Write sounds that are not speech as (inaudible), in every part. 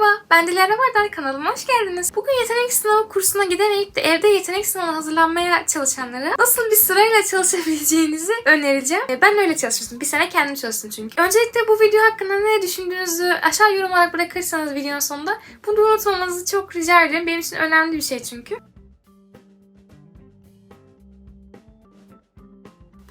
Merhaba, ben Dilara Vardar kanalıma hoş geldiniz. Bugün yetenek sınavı kursuna gidemeyip de evde yetenek sınavına hazırlanmaya çalışanlara nasıl bir sırayla çalışabileceğinizi önereceğim. E, Ben öyle çalışmıştım. Bir sene kendim çalıştım çünkü. Öncelikle bu video hakkında ne düşündüğünüzü aşağı yorum olarak bırakırsanız videonun sonunda bunu unutmamanızı çok rica ederim. Benim için önemli bir şey çünkü.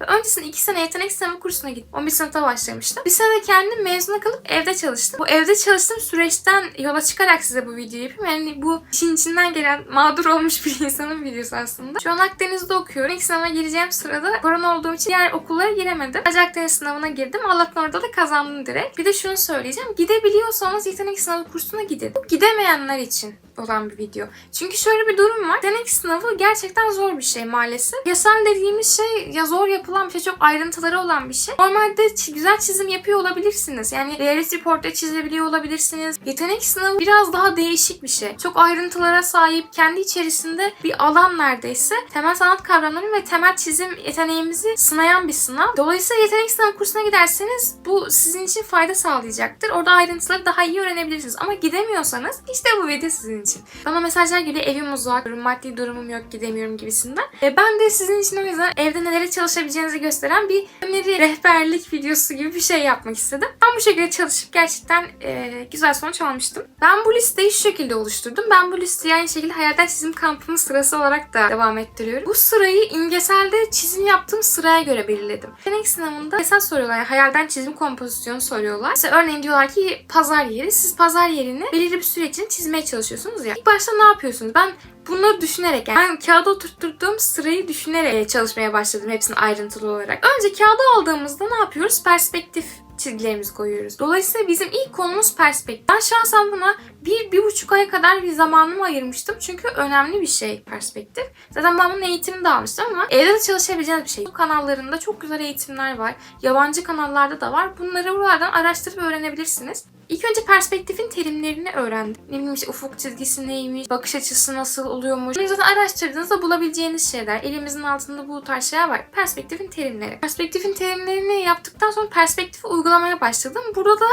Ben öncesinde 2 sene yetenek sınavı kursuna gittim. 11 sınıfta başlamıştım. Bir sene kendim mezuna kalıp evde çalıştım. Bu evde çalıştığım süreçten yola çıkarak size bu videoyu yapayım. Yani bu işin içinden gelen mağdur olmuş bir (laughs) insanın videosu aslında. Şu an Akdeniz'de okuyorum. İlk sınava gireceğim sırada korona olduğum için diğer okullara giremedim. Sadece Akdeniz sınavına girdim. Allah'tan orada da kazandım direkt. Bir de şunu söyleyeceğim. Gidebiliyorsanız yetenek sınavı kursuna gidin. Bu gidemeyenler için olan bir video. Çünkü şöyle bir durum var. Yetenek sınavı gerçekten zor bir şey maalesef. Yasal dediğimiz şey ya zor yapılan bir şey, çok ayrıntıları olan bir şey. Normalde güzel çizim yapıyor olabilirsiniz. Yani reality portre çizebiliyor olabilirsiniz. Yetenek sınavı biraz daha değişik bir şey. Çok ayrıntılara sahip, kendi içerisinde bir alan neredeyse. Temel sanat kavramları ve temel çizim yeteneğimizi sınayan bir sınav. Dolayısıyla yetenek sınavı kursuna giderseniz bu sizin için fayda sağlayacaktır. Orada ayrıntıları daha iyi öğrenebilirsiniz. Ama gidemiyorsanız işte bu video sizin için. Bana mesajlar geliyor evim uzak, maddi durumum yok gidemiyorum gibisinden. E, ben de sizin için o yüzden evde nelere çalışabileceğinizi gösteren bir öneri rehberlik videosu gibi bir şey yapmak istedim. Ben bu şekilde çalışıp gerçekten e, güzel sonuç almıştım. Ben bu listeyi şu şekilde oluşturdum. Ben bu listeyi aynı şekilde hayalden çizim kampının sırası olarak da devam ettiriyorum. Bu sırayı imgeselde çizim yaptığım sıraya göre belirledim. Yetenek sınavında esas soruyorlar. Yani hayalden çizim kompozisyonu soruyorlar. Mesela örneğin diyorlar ki pazar yeri. Siz pazar yerini belirli bir süre için çizmeye çalışıyorsunuz ya. İlk başta ne yapıyorsunuz? Ben bunları düşünerek yani ben kağıda oturtturduğum sırayı düşünerek e, çalışmaya başladım hepsini ayrıntılı olarak. Önce kağıda aldığımızda ne yapıyoruz? Perspektif çizgilerimizi koyuyoruz. Dolayısıyla bizim ilk konumuz perspektif. Ben şahsen buna bir, bir buçuk aya kadar bir zamanımı ayırmıştım. Çünkü önemli bir şey perspektif. Zaten ben bunun eğitimini de almıştım ama evde de çalışabileceğiniz bir şey. Bu kanallarında çok güzel eğitimler var. Yabancı kanallarda da var. Bunları buralardan araştırıp öğrenebilirsiniz. İlk önce perspektifin terimlerini öğrendim. Ne bileyim işte ufuk çizgisi neymiş, bakış açısı nasıl oluyormuş. Bunları zaten araştırdığınızda bulabileceğiniz şeyler. Elimizin altında bu tarz şeyler var. Perspektifin terimleri. Perspektifin terimlerini yaptıktan sonra perspektifi uygulamaya başladım. Burada da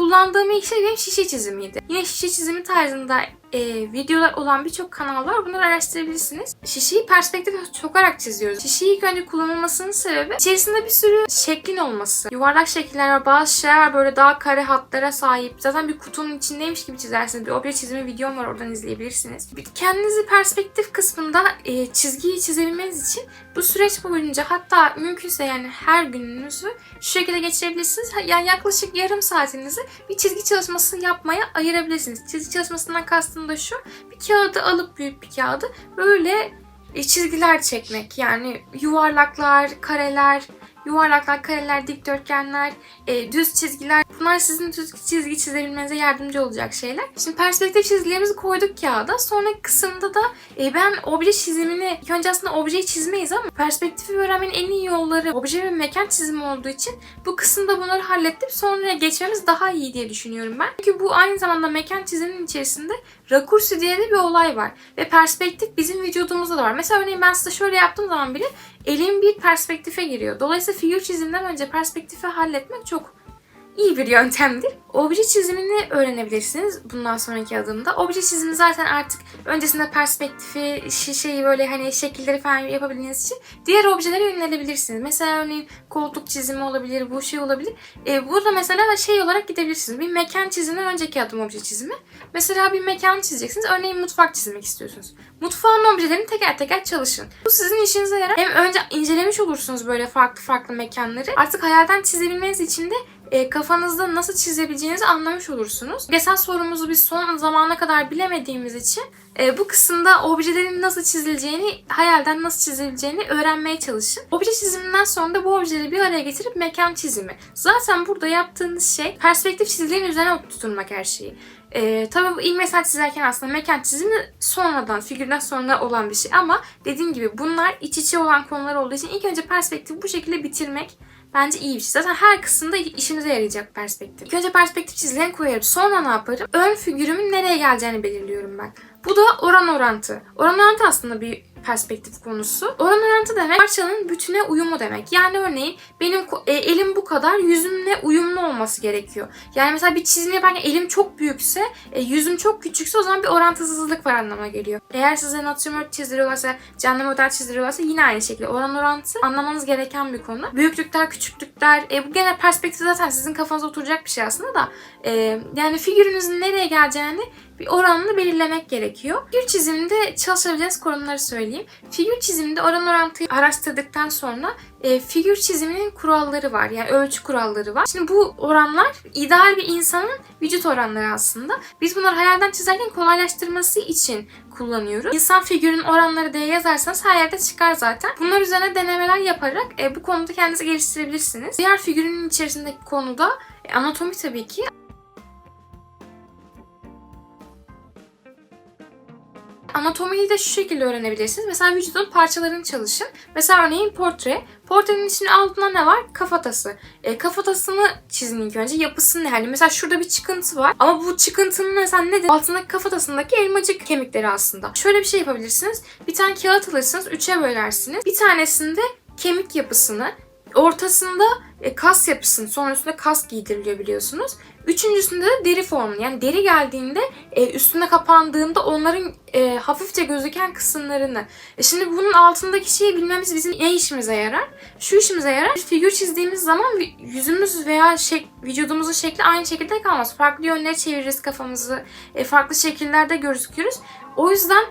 kullandığım ilk şey benim şişe çizimiydi. Yine şişe çizimi tarzında e, videolar olan birçok kanal var. Bunları araştırabilirsiniz. Şişeyi perspektife sokarak çiziyoruz. Şişeyi ilk önce kullanılmasının sebebi içerisinde bir sürü şeklin olması. Yuvarlak şekiller var. Bazı şeyler böyle daha kare hatlara sahip. Zaten bir kutunun içindeymiş gibi çizersiniz. Bir obje çizimi videom var oradan izleyebilirsiniz. Kendinizi perspektif kısmında e, çizgiyi çizebilmeniz için bu süreç boyunca hatta mümkünse yani her gününüzü şu şekilde geçirebilirsiniz. Yani yaklaşık yarım saatinizi bir çizgi çalışması yapmaya ayırabilirsiniz. Çizgi çalışmasından kastım da şu. Bir kağıdı alıp büyük bir kağıdı böyle e, çizgiler çekmek. Yani yuvarlaklar, kareler, yuvarlaklar, kareler, dikdörtgenler, e, düz çizgiler. Bunlar sizin çizgi çizebilmenize yardımcı olacak şeyler. Şimdi perspektif çizgilerimizi koyduk kağıda. Sonraki kısımda da e, ben obje çizimini, ilk önce aslında objeyi çizmeyiz ama perspektifi öğrenmenin en iyi yolları obje ve mekan çizimi olduğu için bu kısımda bunları halledip sonra geçmemiz daha iyi diye düşünüyorum ben. Çünkü bu aynı zamanda mekan çiziminin içerisinde rakursi diye de bir olay var. Ve perspektif bizim vücudumuzda da var. Mesela örneğin ben size şöyle yaptığım zaman bile elim bir perspektife giriyor. Dolayısıyla figür çizimden önce perspektifi halletmek çok iyi bir yöntemdir. Obje çizimini öğrenebilirsiniz bundan sonraki adımda. Obje çizimi zaten artık öncesinde perspektifi, şişeyi böyle hani şekilleri falan yapabildiğiniz için diğer objelere yönelebilirsiniz. Mesela örneğin koltuk çizimi olabilir, bu şey olabilir. E, burada mesela şey olarak gidebilirsiniz. Bir mekan çiziminden önceki adım obje çizimi. Mesela bir mekan çizeceksiniz. Örneğin mutfak çizmek istiyorsunuz. Mutfağın objelerini teker teker çalışın. Bu sizin işinize yarar. Hem önce incelemiş olursunuz böyle farklı farklı mekanları. Artık hayalden çizebilmeniz için de e, kafanızda nasıl çizebileceğinizi anlamış olursunuz. Esas sorumuzu biz son zamana kadar bilemediğimiz için e, bu kısımda objelerin nasıl çizileceğini, hayalden nasıl çizileceğini öğrenmeye çalışın. Obje çiziminden sonra da bu objeleri bir araya getirip mekan çizimi. Zaten burada yaptığınız şey perspektif çizgilerin üzerine oturtmak her şeyi. Ee, tabii bu ilmesel çizerken aslında mekan çizimi sonradan, figürden sonra olan bir şey. Ama dediğim gibi bunlar iç içe olan konular olduğu için ilk önce perspektifi bu şekilde bitirmek bence iyi bir şey. Zaten her kısımda işimize yarayacak perspektif. İlk önce perspektif çizgilerini koyarım. Sonra ne yaparım? Ön figürümün nereye geleceğini belirliyorum ben. Bu da oran orantı. Oran orantı aslında bir perspektif konusu. Oran orantı demek parçanın bütüne uyumu demek. Yani örneğin benim e, elim bu kadar yüzümle uyumlu olması gerekiyor. Yani mesela bir çizim yaparken elim çok büyükse, e, yüzüm çok küçükse o zaman bir orantısızlık var anlamına geliyor. Eğer size natürmort çizdiriyorlarsa, canlı model çizdiriyorlarsa yine aynı şekilde oran orantı anlamanız gereken bir konu. Büyüklükler, küçüklükler, e, bu genel perspektif zaten sizin kafanıza oturacak bir şey aslında da e, yani figürünüzün nereye geleceğini bir oranını belirlemek gerekiyor. Figür çiziminde çalışabileceğiniz konuları söyleyeyim. Figür çiziminde oran orantıyı araştırdıktan sonra e, figür çiziminin kuralları var. Yani ölçü kuralları var. Şimdi bu oranlar ideal bir insanın vücut oranları aslında. Biz bunları hayalden çizerken kolaylaştırması için kullanıyoruz. İnsan figürün oranları diye yazarsanız her yerde çıkar zaten. Bunlar üzerine denemeler yaparak e, bu konuda kendinizi geliştirebilirsiniz. Diğer figürün içerisindeki konuda e, anatomi tabii ki. Anatomiyi de şu şekilde öğrenebilirsiniz. Mesela vücudun parçalarını çalışın. Mesela örneğin portre. Portrenin içine altında ne var? Kafatası. E, kafatasını çizin ilk önce. Yapısı ne? Hani mesela şurada bir çıkıntı var. Ama bu çıkıntının mesela nedir? Altındaki kafatasındaki elmacık kemikleri aslında. Şöyle bir şey yapabilirsiniz. Bir tane kağıt alırsınız. Üçe bölersiniz. Bir tanesinde kemik yapısını, ortasında e, kas yapısını, sonra üstüne kas giydiriliyor biliyorsunuz. Üçüncüsünde de deri formunu. Yani deri geldiğinde e, üstüne kapandığında onların e, hafifçe gözüken kısımlarını. E, şimdi bunun altındaki şeyi bilmemiz bizim ne işimize yarar? Şu işimize yarar. Bir figür çizdiğimiz zaman yüzümüz veya şek, vücudumuzun şekli aynı şekilde kalmaz. Farklı yönlere çeviririz kafamızı. e, farklı şekillerde gözükürüz. O yüzden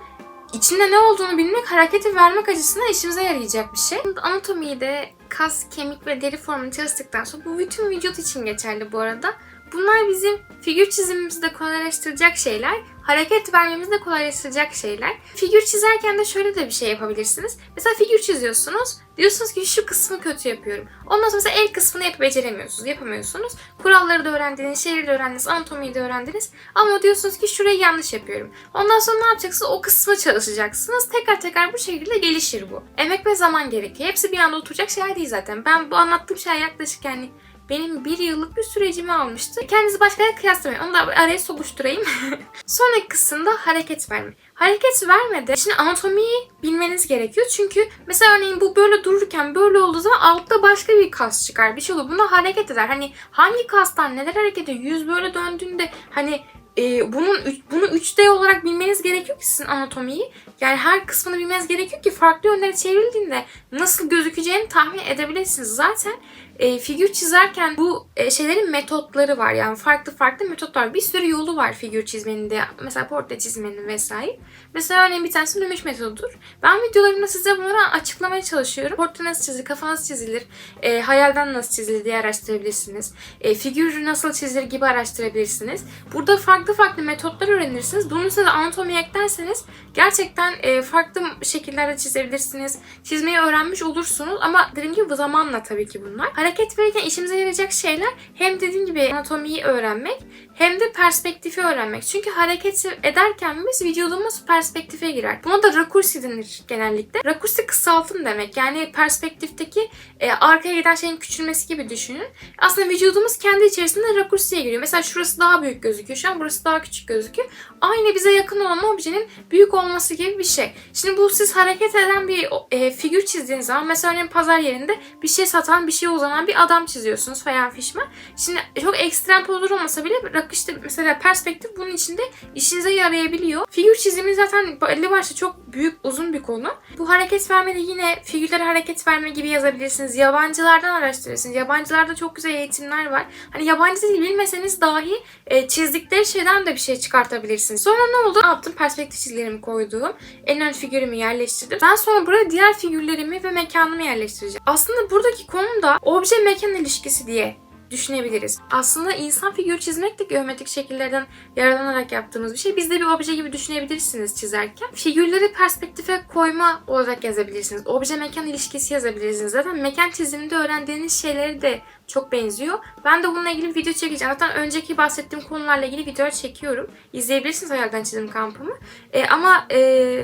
içinde ne olduğunu bilmek hareketi vermek açısından işimize yarayacak bir şey. Anatomiyi de kas, kemik ve deri formunu çalıştıktan sonra bu bütün vücut için geçerli bu arada. Bunlar bizim figür çizimimizi de kolaylaştıracak şeyler, hareket vermemizi de kolaylaştıracak şeyler. Figür çizerken de şöyle de bir şey yapabilirsiniz. Mesela figür çiziyorsunuz, diyorsunuz ki şu kısmı kötü yapıyorum. Ondan sonra mesela el kısmını hep beceremiyorsunuz, yapamıyorsunuz. Kuralları da öğrendiniz, şehri de öğrendiniz, anatomiyi de öğrendiniz. Ama diyorsunuz ki şurayı yanlış yapıyorum. Ondan sonra ne yapacaksınız? O kısmı çalışacaksınız. Tekrar tekrar bu şekilde gelişir bu. Emek ve zaman gerekiyor. Hepsi bir anda oturacak şeyler değil zaten. Ben bu anlattığım şey yaklaşık yani benim bir yıllık bir sürecimi almıştı. Kendinizi başkalarıyla kıyaslamayın. Onu da araya sokuşturayım. (laughs) Sonraki kısımda hareket verme. Hareket vermede şimdi anatomiyi bilmeniz gerekiyor. Çünkü mesela örneğin bu böyle dururken böyle olduğu zaman altta başka bir kas çıkar. Bir şey olur. Buna hareket eder. Hani hangi kastan neler hareket ediyor? Yüz böyle döndüğünde hani e, bunun bunu 3D olarak bilmeniz gerekiyor ki sizin anatomiyi. Yani her kısmını bilmeniz gerekiyor ki farklı yönlere çevrildiğinde nasıl gözükeceğini tahmin edebilirsiniz. Zaten e, figür çizerken bu e, şeylerin metotları var. Yani farklı farklı metotlar. Bir sürü yolu var figür çizmenin de. Mesela portre çizmenin vesaire. Mesela örneğin bir tanesi dönüş metodudur. Ben videolarımda size bunları açıklamaya çalışıyorum. Portre nasıl çizilir, kafa nasıl çizilir, e, hayalden nasıl çizilir diye araştırabilirsiniz. E, figür nasıl çizilir gibi araştırabilirsiniz. Burada farklı farklı metotlar öğrenirsiniz. Bunun üstüne de anatomi eklerseniz gerçekten e, farklı şekillerde çizebilirsiniz. Çizmeyi öğrenmiş olursunuz ama dediğim gibi zamanla tabii ki bunlar. Hareket verirken işimize yarayacak şeyler hem dediğim gibi anatomiyi öğrenmek hem de perspektifi öğrenmek. Çünkü hareket ederken biz vücudumuz perspektife girer. Buna da rakursi denir genellikle. Rakursi kısaltım demek. Yani perspektifteki e, arkaya giden şeyin küçülmesi gibi düşünün. Aslında vücudumuz kendi içerisinde rakursiye giriyor. Mesela şurası daha büyük gözüküyor. Şu an burası daha küçük gözüküyor. Aynı bize yakın olan objenin büyük olması gibi bir şey. Şimdi bu siz hareket eden bir e, figür çizdiğiniz zaman mesela örneğin pazar yerinde bir şey satan, bir şey uzanan bir adam çiziyorsunuz falan fişme. Şimdi çok ekstrem pozlar olmasa bile işte mesela perspektif bunun içinde işinize yarayabiliyor. Figür çizimi zaten belli başlı çok büyük uzun bir konu. Bu hareket vermede yine figürlere hareket verme gibi yazabilirsiniz. Yabancılardan araştırırsınız. Yabancılarda çok güzel eğitimler var. Hani yabancı dil bilmeseniz dahi e, çizdikleri şeyden de bir şey çıkartabilirsiniz. Sonra ne oldu? Ne yaptım? Perspektif çizgilerimi koyduğum en ön figürümü yerleştirdim. Ben sonra buraya diğer figürlerimi ve mekanımı yerleştireceğim. Aslında buradaki konu da obje mekan ilişkisi diye düşünebiliriz. Aslında insan figür çizmek de geometrik şekillerden yararlanarak yaptığımız bir şey. Biz de bir obje gibi düşünebilirsiniz çizerken. Figürleri perspektife koyma olarak yazabilirsiniz. Obje mekan ilişkisi yazabilirsiniz. Zaten mekan çiziminde öğrendiğiniz şeyleri de çok benziyor. Ben de bununla ilgili bir video çekeceğim. Zaten önceki bahsettiğim konularla ilgili videolar çekiyorum. İzleyebilirsiniz hayalden çizim kampımı. E, ama e,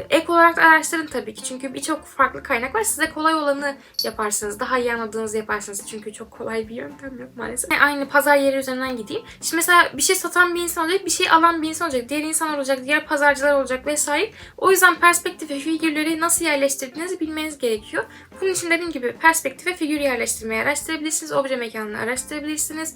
ek olarak araştırın tabii ki. Çünkü birçok farklı kaynak var. Size kolay olanı yaparsınız. Daha iyi anladığınızı yaparsınız. Çünkü çok kolay bir yöntem yok maalesef. Yani aynı pazar yeri üzerinden gideyim. Şimdi mesela bir şey satan bir insan olacak, bir şey alan bir insan olacak, diğer insanlar olacak, diğer pazarcılar olacak vesaire. O yüzden perspektif ve figürleri nasıl yerleştirdiğinizi bilmeniz gerekiyor. Bunun için dediğim gibi perspektif ve figür yerleştirmeyi araştırabilirsiniz. Obje mekanını araştırabilirsiniz.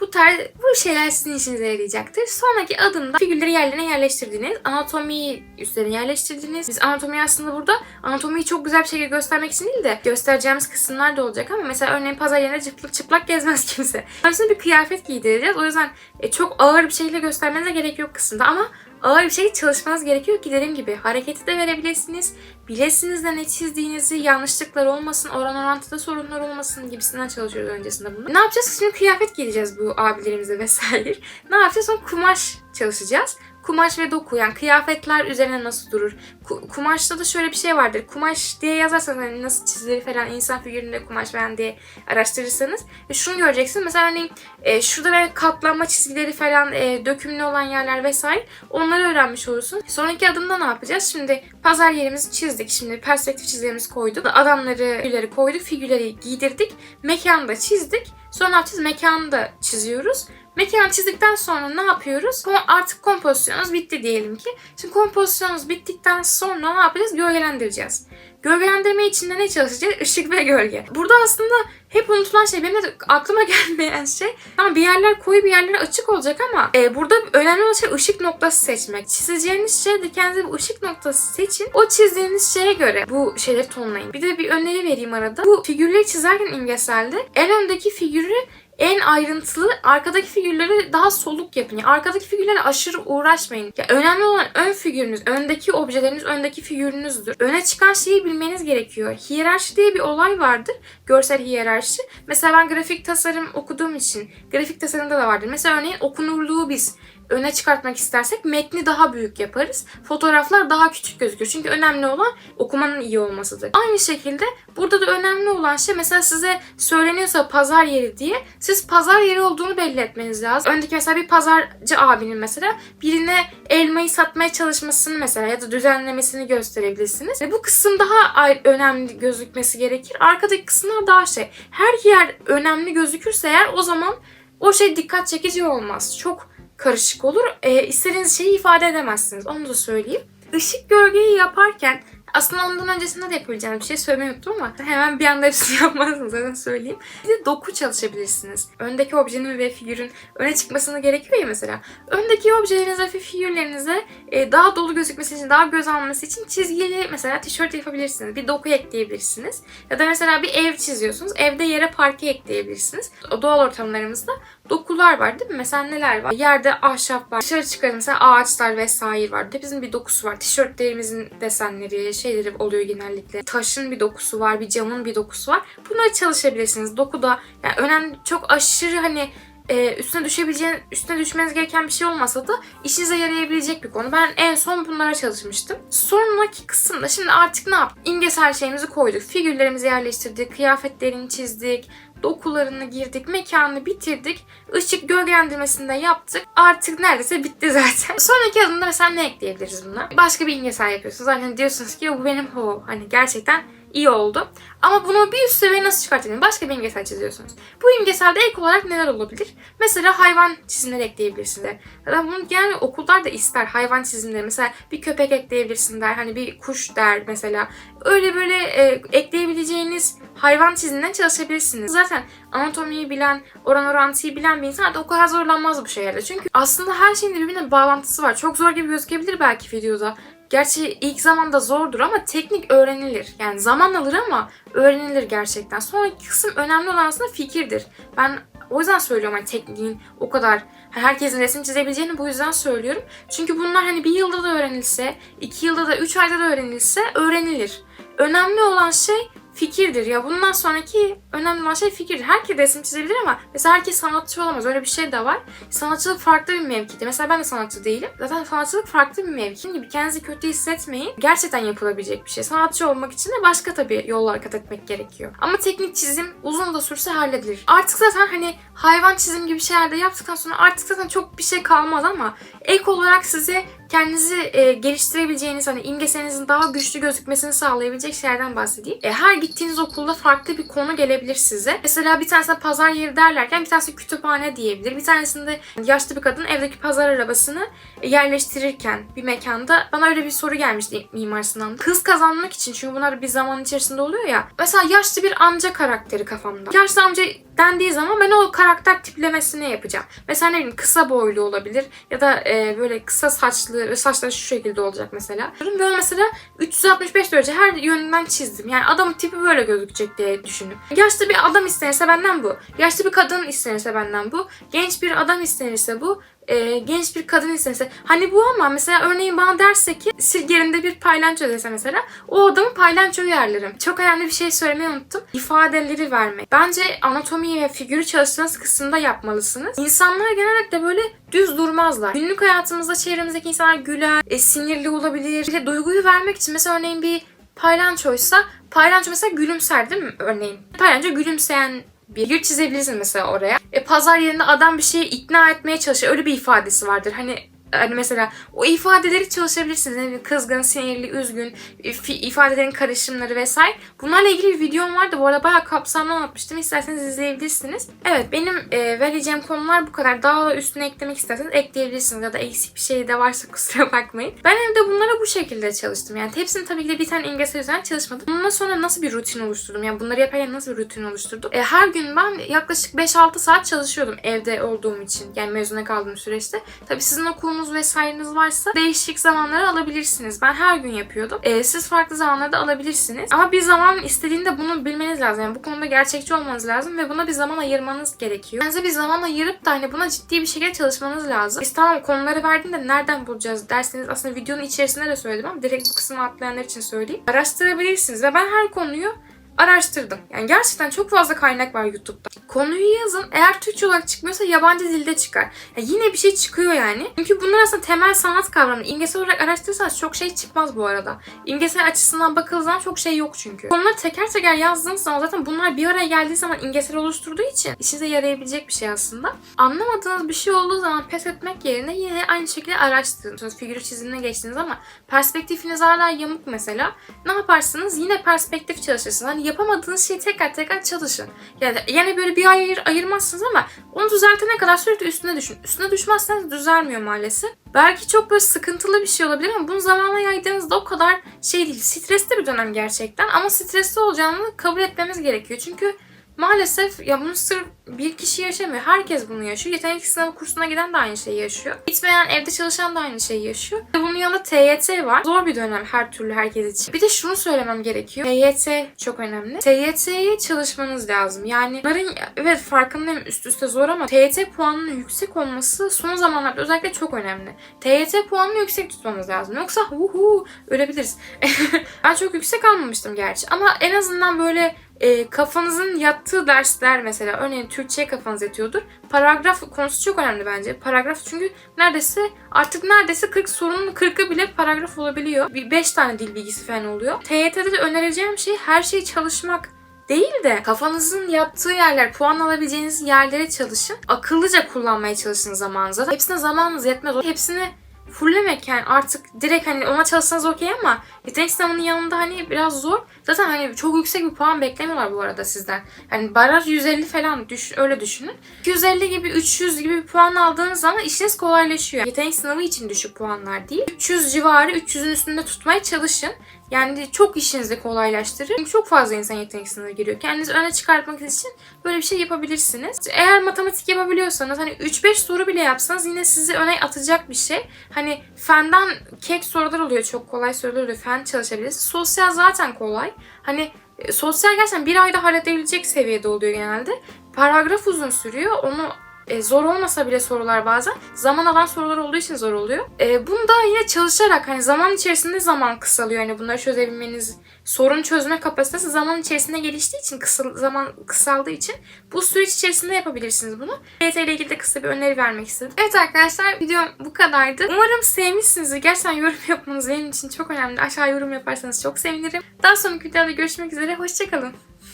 Bu tarz bu şeyler sizin işinize yarayacaktır. Sonraki adımda figürleri yerlerine yerleştirdiğiniz, anatomiyi üstlerine yerleştirdiğiniz. Biz anatomiyi aslında burada anatomiyi çok güzel bir şekilde göstermek için değil de göstereceğimiz kısımlar da olacak ama mesela örneğin pazar yerine çıplak çıplak gezmez (laughs) kimse. Öncesinde bir kıyafet giydireceğiz. O yüzden e, çok ağır bir şekilde göstermenize gerek yok kısımda ama ağır bir şey çalışmanız gerekiyor ki dediğim gibi hareketi de verebilirsiniz. Bilesiniz de ne çizdiğinizi, yanlışlıklar olmasın, oran orantıda sorunlar olmasın gibisinden çalışıyoruz öncesinde bunu. Ne yapacağız? Şimdi kıyafet giyeceğiz bu abilerimize vesaire. (laughs) Ne yapacağız? Sonra kumaş çalışacağız. Kumaş ve doku yani kıyafetler üzerine nasıl durur? Ku- kumaşta da şöyle bir şey vardır. Kumaş diye yazarsanız hani nasıl çizilir falan insan figüründe kumaş falan diye araştırırsanız e, şunu göreceksiniz. Mesela örneğin e, şurada böyle katlanma çizgileri falan e, dökümlü olan yerler vesaire onları öğrenmiş olursunuz. Sonraki adımda ne yapacağız? Şimdi pazar yerimizi çizdik. Şimdi perspektif çizgilerimizi koyduk. Adamları, figürleri koyduk. Figürleri giydirdik. Mekanı da çizdik. Sonra ne yapacağız? Mekanı da çiziyoruz. Mekanı çizdikten sonra ne yapıyoruz? Artık kompozisyonumuz bitti diyelim ki. Şimdi kompozisyonumuz bittikten sonra ne yapacağız? Gölgelendireceğiz. Gölgelendirme için de ne çalışacağız? Işık ve gölge. Burada aslında hep unutulan şey, benim de aklıma (laughs) gelmeyen şey. Ama bir yerler koyu bir yerler açık olacak ama e, burada önemli olan şey ışık noktası seçmek. Çizeceğiniz şey de kendinize bir ışık noktası seçin. O çizdiğiniz şeye göre bu şeyleri tonlayın. Bir de bir öneri vereyim arada. Bu figürleri çizerken imgeselde en öndeki figürü en ayrıntılı arkadaki figürleri daha soluk yapın. Yani arkadaki figürlere aşırı uğraşmayın. Ya önemli olan ön figürünüz, öndeki objeleriniz, öndeki figürünüzdür. Öne çıkan şeyi bilmeniz gerekiyor. Hiyerarşi diye bir olay vardır. Görsel hiyerarşi. Mesela ben grafik tasarım okuduğum için grafik tasarımda da vardır. Mesela örneğin okunurluğu biz öne çıkartmak istersek metni daha büyük yaparız. Fotoğraflar daha küçük gözükür. Çünkü önemli olan okumanın iyi olmasıdır. Aynı şekilde burada da önemli olan şey mesela size söyleniyorsa pazar yeri diye siz pazar yeri olduğunu belli etmeniz lazım. Öndeki mesela bir pazarcı abinin mesela birine elmayı satmaya çalışmasını mesela ya da düzenlemesini gösterebilirsiniz. Ve bu kısım daha önemli gözükmesi gerekir. Arkadaki kısımlar daha şey. Her yer önemli gözükürse eğer o zaman o şey dikkat çekici olmaz. Çok karışık olur. E, istediğiniz şeyi ifade edemezsiniz. Onu da söyleyeyim. Işık gölgeyi yaparken aslında ondan öncesinde de yapabileceğim bir şey söylemeyi unuttum ama hemen bir anda hepsini (laughs) yapmazsınız zaten söyleyeyim. Bir de doku çalışabilirsiniz. Öndeki objenin ve figürün öne çıkmasını gerekiyor ya mesela. Öndeki objelerinize ve figürlerinize e, daha dolu gözükmesi için, daha göz alması için çizgili mesela tişört yapabilirsiniz. Bir doku ekleyebilirsiniz. Ya da mesela bir ev çiziyorsunuz. Evde yere parke ekleyebilirsiniz. O doğal ortamlarımızda dokular var değil mi? Mesela neler var? Yerde ahşap var. Dışarı çıkarın mesela ağaçlar vesaire var. Hepsinin bir dokusu var. Tişörtlerimizin desenleri, şeyleri oluyor genellikle. Taşın bir dokusu var, bir camın bir dokusu var. Bunları çalışabilirsiniz. Doku da yani önemli çok aşırı hani e, üstüne düşebileceğin, üstüne düşmeniz gereken bir şey olmasa da işinize yarayabilecek bir konu. Ben en son bunlara çalışmıştım. Sonraki kısımda şimdi artık ne yaptık? İmgesel şeyimizi koyduk. Figürlerimizi yerleştirdik, kıyafetlerini çizdik, dokularını girdik, mekanını bitirdik. Işık gölgelendirmesini de yaptık. Artık neredeyse bitti zaten. (laughs) Sonraki adımda mesela ne ekleyebiliriz buna? Başka bir imgesel yapıyorsunuz. Hani diyorsunuz ki bu benim ho. Hani gerçekten iyi oldu. Ama bunu bir üst seviyeye nasıl çıkartabilirim? Başka bir imgesel çiziyorsunuz. Bu imgeselde ek olarak neler olabilir? Mesela hayvan çizimleri ekleyebilirsiniz. Zaten bunu genel okullar da ister hayvan çizimleri. Mesela bir köpek ekleyebilirsin der. Hani bir kuş der mesela. Öyle böyle e, ekleyebileceğiniz hayvan çiziminden çalışabilirsiniz. Zaten anatomiyi bilen, oran orantıyı bilen bir insan da o kadar zorlanmaz bu şeylerde. Çünkü aslında her şeyin birbirine bağlantısı var. Çok zor gibi gözükebilir belki videoda. Gerçi ilk zamanda zordur ama teknik öğrenilir. Yani zaman alır ama öğrenilir gerçekten. Sonraki kısım önemli olan aslında fikirdir. Ben o yüzden söylüyorum hani tekniğin o kadar herkesin resim çizebileceğini bu yüzden söylüyorum. Çünkü bunlar hani bir yılda da öğrenilse, iki yılda da, üç ayda da öğrenilse öğrenilir. Önemli olan şey fikirdir. Ya bundan sonraki önemli olan şey fikirdir. Herkes resim çizebilir ama mesela herkes sanatçı olamaz. Öyle bir şey de var. Sanatçılık farklı bir mevkidir. Mesela ben de sanatçı değilim. Zaten sanatçılık farklı bir mevki gibi. Kendinizi kötü hissetmeyin. Gerçekten yapılabilecek bir şey. Sanatçı olmak için de başka tabii yollar kat etmek gerekiyor. Ama teknik çizim uzun da sürse halledilir. Artık zaten hani hayvan çizim gibi şeyler de yaptıktan sonra artık zaten çok bir şey kalmaz ama ek olarak size kendinizi e, geliştirebileceğiniz hani imgeseninizin daha güçlü gözükmesini sağlayabilecek şeylerden bahsedeyim. E, her gittiğiniz okulda farklı bir konu gelebilir size. Mesela bir tanesine pazar yeri derlerken bir tanesi kütüphane diyebilir. Bir tanesinde yaşlı bir kadın evdeki pazar arabasını yerleştirirken bir mekanda bana öyle bir soru gelmişti mimar sınavında. Hız kazanmak için çünkü bunlar bir zaman içerisinde oluyor ya. Mesela yaşlı bir amca karakteri kafamda. Yaşlı amca dendiği zaman ben o karakter tiplemesini yapacağım. Mesela ne bileyim kısa boylu olabilir ya da e, böyle kısa saçlı ve saçları şu şekilde olacak mesela. Ve onu mesela 365 derece her yönünden çizdim. Yani adamın tipi böyle gözükecek diye düşünün. Yaşlı bir adam istenirse benden bu. Yaşlı bir kadın istenirse benden bu. Genç bir adam istenirse bu e, genç bir kadın istenirse. Hani bu ama mesela örneğin bana derse ki silgerinde bir paylanço dese mesela o adamın paylançoyu yerlerim. Çok önemli bir şey söylemeyi unuttum. İfadeleri vermek. Bence anatomiyi ve figürü çalıştığınız kısımda yapmalısınız. İnsanlar genellikle böyle düz durmazlar. Günlük hayatımızda çevremizdeki insanlar güler, e, sinirli olabilir. Bir de duyguyu vermek için mesela örneğin bir paylançoysa paylanço mesela gülümser değil mi örneğin? Paylanço gülümseyen bir figür çizebilirsin mesela oraya. E, pazar yerinde adam bir şeyi ikna etmeye çalışıyor. Öyle bir ifadesi vardır. Hani hani mesela o ifadeleri çalışabilirsiniz. Yani kızgın, sinirli, üzgün, fi- ifadelerin karışımları vesaire. Bunlarla ilgili bir videom vardı. Bu arada bayağı kapsamlı anlatmıştım. İsterseniz izleyebilirsiniz. Evet benim e, vereceğim konular bu kadar. Daha da üstüne eklemek isterseniz ekleyebilirsiniz. Ya da eksik bir şey de varsa (laughs) kusura bakmayın. Ben evde bunlara bu şekilde çalıştım. Yani hepsini tabii ki de bir tane imgesel üzerine çalışmadım. Bundan sonra nasıl bir rutin oluşturdum? Yani bunları yaparken nasıl bir rutin oluşturdum? E, her gün ben yaklaşık 5-6 saat çalışıyordum evde olduğum için. Yani mezuna kaldığım süreçte. Tabii sizin okulunuz vesaireniz varsa değişik zamanları alabilirsiniz. Ben her gün yapıyordum. Ee, siz farklı zamanlarda alabilirsiniz. Ama bir zaman istediğinde bunu bilmeniz lazım. Yani bu konuda gerçekçi olmanız lazım ve buna bir zaman ayırmanız gerekiyor. Kendinize bir zaman ayırıp da hani buna ciddi bir şekilde çalışmanız lazım. Biz tamam konuları verdiğinde nereden bulacağız derseniz aslında videonun içerisinde de söyledim ama direkt bu kısmı atlayanlar için söyleyeyim. Araştırabilirsiniz ve ben her konuyu araştırdım. Yani gerçekten çok fazla kaynak var YouTube'da. Konuyu yazın. Eğer Türkçe olarak çıkmıyorsa yabancı dilde çıkar. Ya yine bir şey çıkıyor yani. Çünkü bunlar aslında temel sanat kavramı. İmgesel olarak araştırırsanız çok şey çıkmaz bu arada. İmgesel açısından bakıldığı zaman çok şey yok çünkü. Konuları teker teker yazdığınız zaman zaten bunlar bir araya geldiği zaman imgesel oluşturduğu için işinize yarayabilecek bir şey aslında. Anlamadığınız bir şey olduğu zaman pes etmek yerine yine aynı şekilde araştırın. Figür çizimine geçtiniz ama perspektifiniz hala yamuk mesela. Ne yaparsınız? Yine perspektif çalışırsınız. Hani yapamadığınız şeyi tekrar tekrar çalışın. Yani, yani böyle bir ay ayır, ayırmazsınız ama onu düzeltene kadar sürekli üstüne düşün. Üstüne düşmezseniz düzelmiyor maalesef. Belki çok böyle sıkıntılı bir şey olabilir ama bunu zamanla yaydığınızda o kadar şey değil. Stresli bir dönem gerçekten ama stresli olacağını kabul etmemiz gerekiyor. Çünkü Maalesef ya bunu sırf bir kişi yaşamıyor. Herkes bunu yaşıyor. Yetenek sınavı kursuna giden de aynı şeyi yaşıyor. Gitmeyen evde çalışan da aynı şeyi yaşıyor. Ve bunun yanında TYT var. Zor bir dönem her türlü herkes için. Bir de şunu söylemem gerekiyor. TYT çok önemli. TYT'ye çalışmanız lazım. Yani bunların evet farkındayım üst üste zor ama TYT puanının yüksek olması son zamanlarda özellikle çok önemli. TYT puanını yüksek tutmamız lazım. Yoksa uhu ölebiliriz. (laughs) ben çok yüksek almamıştım gerçi. Ama en azından böyle e, kafanızın yattığı dersler mesela örneğin Türkçe'ye kafanız yatıyordur. Paragraf konusu çok önemli bence. Paragraf çünkü neredeyse artık neredeyse 40 sorunun 40'ı bile paragraf olabiliyor. Bir 5 tane dil bilgisi falan oluyor. TYT'de de önereceğim şey her şeyi çalışmak değil de kafanızın yattığı yerler, puan alabileceğiniz yerlere çalışın. Akıllıca kullanmaya çalışın zamanınızı. Hepsine zamanınız yetmez. Hepsini fulllemek yani artık direkt hani ona çalışsanız okey ama yetenek sınavının yanında hani biraz zor. Zaten hani çok yüksek bir puan beklemiyorlar bu arada sizden. Hani baraj 150 falan düş, öyle düşünün. 250 gibi 300 gibi bir puan aldığınız zaman işiniz kolaylaşıyor. Yetenek sınavı için düşük puanlar değil. 300 civarı 300'ün üstünde tutmaya çalışın. Yani çok işinizi kolaylaştırır. Çünkü çok fazla insan yetenek sınavına giriyor. Kendinizi öne çıkartmak için böyle bir şey yapabilirsiniz. Eğer matematik yapabiliyorsanız hani 3-5 soru bile yapsanız yine sizi öne atacak bir şey. Hani fenden kek sorular oluyor. Çok kolay sorular oluyor. Fen çalışabilirsiniz. Sosyal zaten kolay. Hani e, sosyal gerçekten bir ayda halledebilecek seviyede oluyor genelde. Paragraf uzun sürüyor. Onu e, zor olmasa bile sorular bazen zaman alan sorular olduğu için zor oluyor. E, bunu da yine çalışarak hani zaman içerisinde zaman kısalıyor. Hani bunları çözebilmeniz sorun çözme kapasitesi zaman içerisinde geliştiği için kısal, zaman kısaldığı için bu süreç içerisinde yapabilirsiniz bunu. TYT ile ilgili de kısa bir öneri vermek istedim. Evet arkadaşlar videom bu kadardı. Umarım sevmişsinizdir. Gerçekten yorum yapmanız benim için çok önemli. Aşağı yorum yaparsanız çok sevinirim. Daha sonraki videoda görüşmek üzere. Hoşçakalın.